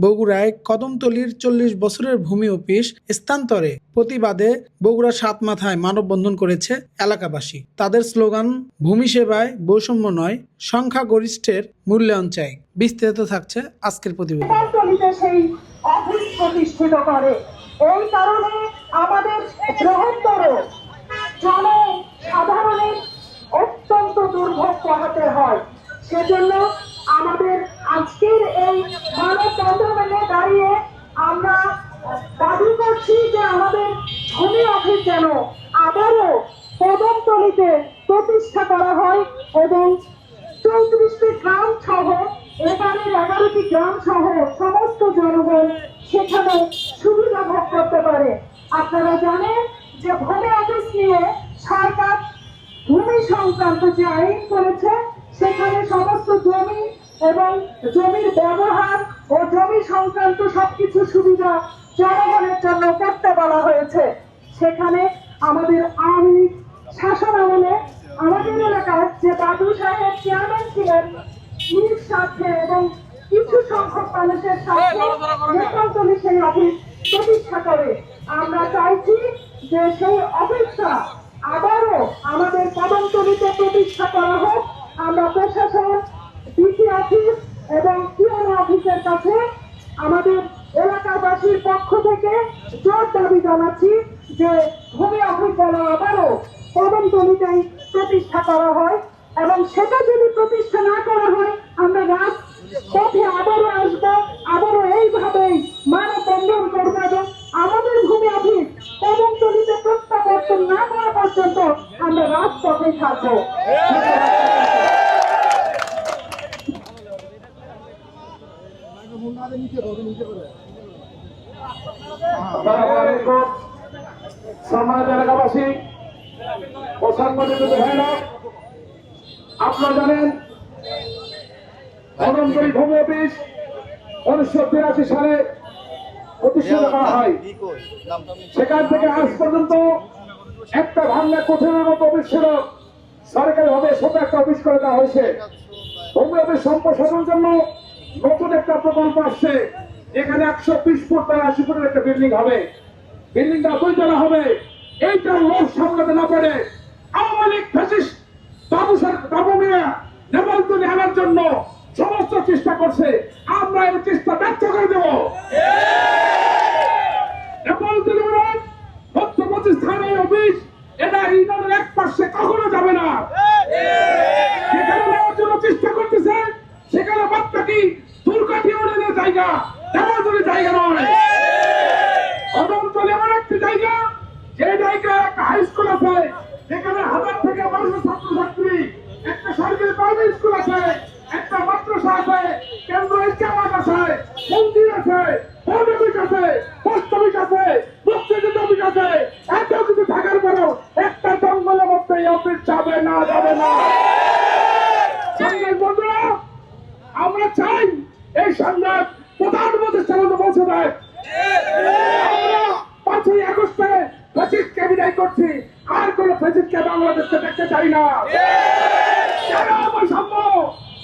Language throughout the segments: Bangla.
বগুড়ায় কদমতলির চল্লিশ বছরের ভূমি অফিস স্থানান্তরে প্রতিবাদে বগুড়া সাত মাথায় মানববন্ধন করেছে এলাকাবাসী। তাদের স্লোগান, ভূমি সেবায় বৈষম্য নয়, সংখ্যাগরিষ্ঠের মূল্যায়ন চাই। বিস্তারিত থাকছে আজকের প্রতিবেদন। প্রতিষ্ঠিত করে। এই কারণে আমাদের বৃহত্তর অত্যন্ত দুর্ভোগ হয়। সেজন্য আমাদের আজকের এই মানববন্ধন মেলে দাঁড়িয়ে আমরা দাবি করছি যে আমাদের ভূমি অফিস যেন আবারও কদমতলিতে প্রতিষ্ঠা করা হয় এবং চৌত্রিশটি গ্রাম সহ এবারের এগারোটি গ্রাম সহ সমস্ত জনগণ সেখানে সুবিধা ভোগ করতে পারে। আপনারা জানেন যে ভূমি অফিস নিয়ে সরকার ভূমি সংক্রান্ত যে আইন করেছে, সেখানে সমস্ত জমি এবং জমির ব্যবহার ও জমি সংক্রান্ত সবকিছু সুবিধা জনগণের জন্য করতে বলা হয়েছে। সেখানে আমাদের আওয়ামী লীগ শাসন আমলে আমাদের এলাকার যে বাদু সাহেব চেয়ারম্যান ছিলেন নিজ স্বার্থে এবং কিছু সংখ্যক মানুষের স্বার্থে নেপালতলি সেই অফিস প্রতিষ্ঠা করে। আমরা চাইছি যে সেই অফিসটা আবারও আমাদের কদমতলিতে প্রতিষ্ঠা করা হোক। আমরা প্রশাসন ডিসি অফিস এবং পিএম অফিসের কাছে আমাদের এলাকাবাসীর পক্ষ থেকে জোর দাবি জানাচ্ছি। যে ভূমি যেন আবারও কদমতলিতেই প্রতিষ্ঠা করা হয় এবং সেটা যদি প্রতিষ্ঠা না করা হয় আমরা রাত পথে আবারও আসব আবারও এইভাবেই মানববন্ধন করব। এবং আমাদের ভূমি অফিস কদমতলিতে প্রত্যাবর্তন না করা পর্যন্ত আমরা রাত রাজপথে থাকব। আসসালামু আলাইকুম। সম্মানিত এলাকাবাসী ভাইরা আপনারা জানেন কদমতলী ভূমি অফিস উনিশশো তিরাশি সালে প্রতিষ্ঠিত করা হয়। সেখান থেকে আজ পর্যন্ত একটা ভাঙ্গা কোঠের মতো অফিস ছিল। সরকারি ভাবে ছোট একটা অফিস করে দেওয়া হয়েছে। ভূমি অফিস সম্প্রসারণের জন্য নতুন একটা প্রকল্প আসছে। এখানে একশো বিশ ফুট বা আশি ফুটের একটা বিল্ডিং হবে। বিল্ডিংটা দুইতলা হবে। এইটা লোক সামলাতে না পারে। আওয়ামী লীগ ফ্যাসিস্ট, বাবু বাবু মিয়া নেপালতুলি আনার জন্য সমস্ত চেষ্টা করছে। আমরা এই চেষ্টা ব্যর্থ করে দেবো। নেপালতুলি ইউনিয়ন মধ্যপ্রদেশ স্থানীয় অফিস, এটা ইউনিয়নের এক পাশে কখনো যাবে না। যেখানে নেওয়ার জন্য চেষ্টা করতেছে, সেখানে বাচ্চা কি ইউনিয়নের জায়গা নেপালতুলি জায়গা নয় কদমতলি এমন একটি জায়গা যে জায়গায় একটা হাই স্কুল আছে যেখানে হাজার থেকে বারোশো ছাত্রছাত্রী একটা সরকারি স্কুল আছে, একটা মাদ্রাসা আছে, কেন্দ্র ইস্তেমাত আছে, মন্দির আছে অফিস আছে, পোস্ট অফিস আছে অফিস আছে, এত কিছু থাকার পরেও একটা জঙ্গলের মধ্যে অফিস যাবে না যাবে না। বন্ধুরা, আমরা চাই এই সংগ্রাম প্রধানমন্ত্রী সামনে পৌঁছে দেয়। পাঁচই আগস্টে ফেসিস্টকে বিদায় করছি। আর কোন ফেসিস্টকে বাংলাদেশকে দেখতে চাই না।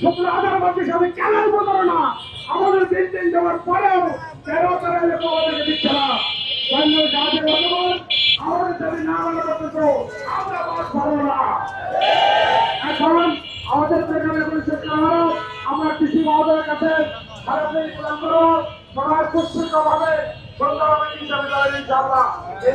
সতেরো হাজার মানুষ আমি না। আমাদের তিন দিন যাওয়ার পরেও দিচ্ছে না। আমাদের না মানা আমরা বাস না। এখন আমাদের সেখানে কোনো শিক্ষা হলো। কাছে ভারতের ইসলামগুলো সবাই সুশৃঙ্খলভাবে সুন্দরভাবে হিসাবে দাঁড়িয়ে ইনশাআল্লাহ। এই